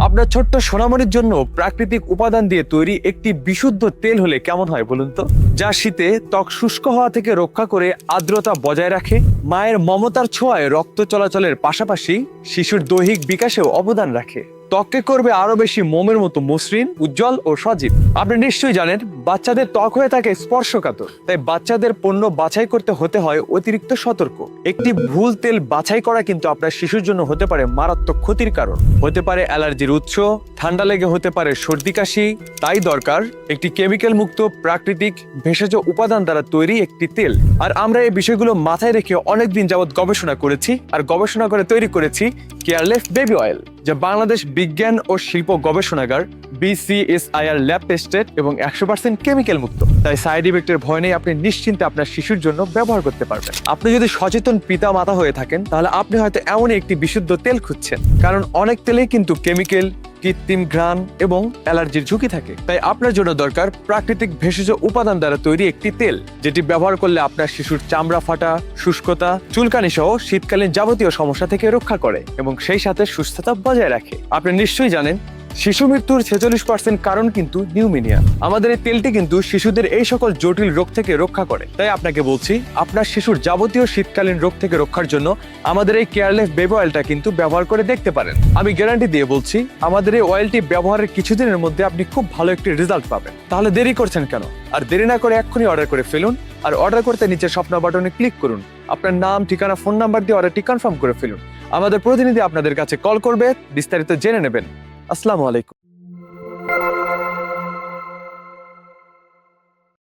আপনার ছোট্ট সোনামণির জন্য প্রাকৃতিক উপাদান দিয়ে তৈরি একটি বিশুদ্ধ তেল হলে কেমন হয় বলুন তো? যা শীতে ত্বক শুষ্ক হওয়া থেকে রক্ষা করে আর্দ্রতা বজায় রাখে। মায়ের মমতার ছোঁয়ায় রক্ত চলাচলের পাশাপাশি শিশুর দৈহিক বিকাশেও অবদান রাখে। ত্বককে করবে আরও বেশি মোমের মতো মসৃণ, উজ্জ্বল ও সজীব। আপনি নিশ্চয়ই জানেন, বাচ্চাদের ত্বক হয়ে থাকে স্পর্শকাতর। তাই বাচ্চাদের পণ্য বাছাই করতে হতে হয় অতিরিক্ত সতর্ক। একটি ভুল তেল বাছাই করা কিন্তু আপনার শিশুর জন্য হতে পারে মারাত্মক ক্ষতির কারণ। হতে পারে অ্যালার্জির উৎস, ঠান্ডা লেগে হতে পারে সর্দি কাশি। তাই দরকার একটি কেমিক্যাল মুক্ত, প্রাকৃতিক, ভেষজ উপাদান দ্বারা তৈরি একটি তেল। আর আমরা এই বিষয়গুলো মাথায় রেখে অনেকদিন যাবৎ গবেষণা করেছি। আর গবেষণা করে তৈরি করেছি কেয়ারলেস বেবি অয়েল। যা বাংলাদেশ বিজ্ঞান ও শিল্প গবেষণাগার বিসিএসআইআর ল্যাব টেস্টেড এবং একশো পার্সেন্ট কেমিক্যাল মুক্ত। তাই সাইড ইফেক্টের ভয় নেই, আপনি নিশ্চিন্তে আপনার শিশুর জন্য ব্যবহার করতে পারবেন। আপনি যদি সচেতন পিতা মাতা হয়ে থাকেন, তাহলে আপনি হয়তো এমনই একটি বিশুদ্ধ তেল খুঁজছেন। কারণ অনেক তেলেই কিন্তু কেমিক্যাল কৃত্রিম ঘ্রাণ এবং অ্যালার্জির ঝুঁকি থাকে। তাই আপনার জন্য দরকার প্রাকৃতিক ভেষজ উপাদান দ্বারা তৈরি একটি তেল, যেটি ব্যবহার করলে আপনার শিশুর চামড়া ফাটা, শুষ্কতা, চুলকানি সহ শীতকালীন যাবতীয় সমস্যা থেকে রক্ষা করে এবং সেই সাথে সুস্থতা বজায় রাখে। আপনি নিশ্চয়ই জানেন শিশু মৃত্যুর ছেচল্লিশ পার্সেন্ট কারণ কিন্তু নিউমিনিয়া। আমাদের এই তেলটি কিন্তু শিশুদের এই সকল জটিল রোগ থেকে রক্ষা করে। তাই আপনাকে বলছি, আপনার শিশুর যাবতীয় শীতকালীন রোগ থেকে রক্ষার জন্য আমাদের এই কেয়ারলেস বেবি অয়েলটা কিন্তু ব্যবহার করে দেখতে পারেন। আমি গ্যারান্টি দিয়ে বলছি, আমাদের এই অয়েলটি ব্যবহারের কিছুদিনের মধ্যে আপনি খুব ভালো একটি রেজাল্ট পাবেন। তাহলে দেরি করছেন কেন? আর দেরি না করে এক্ষুনি অর্ডার করে ফেলুন আর অর্ডার করতে নিচে স্বপ্ন বাটনে ক্লিক করুন। আপনার নাম, ঠিকানা, ফোন নাম্বার দিয়ে অর্ডারটি কনফার্ম করে ফেলুন। আমাদের প্রতিনিধি আপনাদের কাছে কল করবে, বিস্তারিত জেনে নেবেন। আসসালামু আলাইকুম।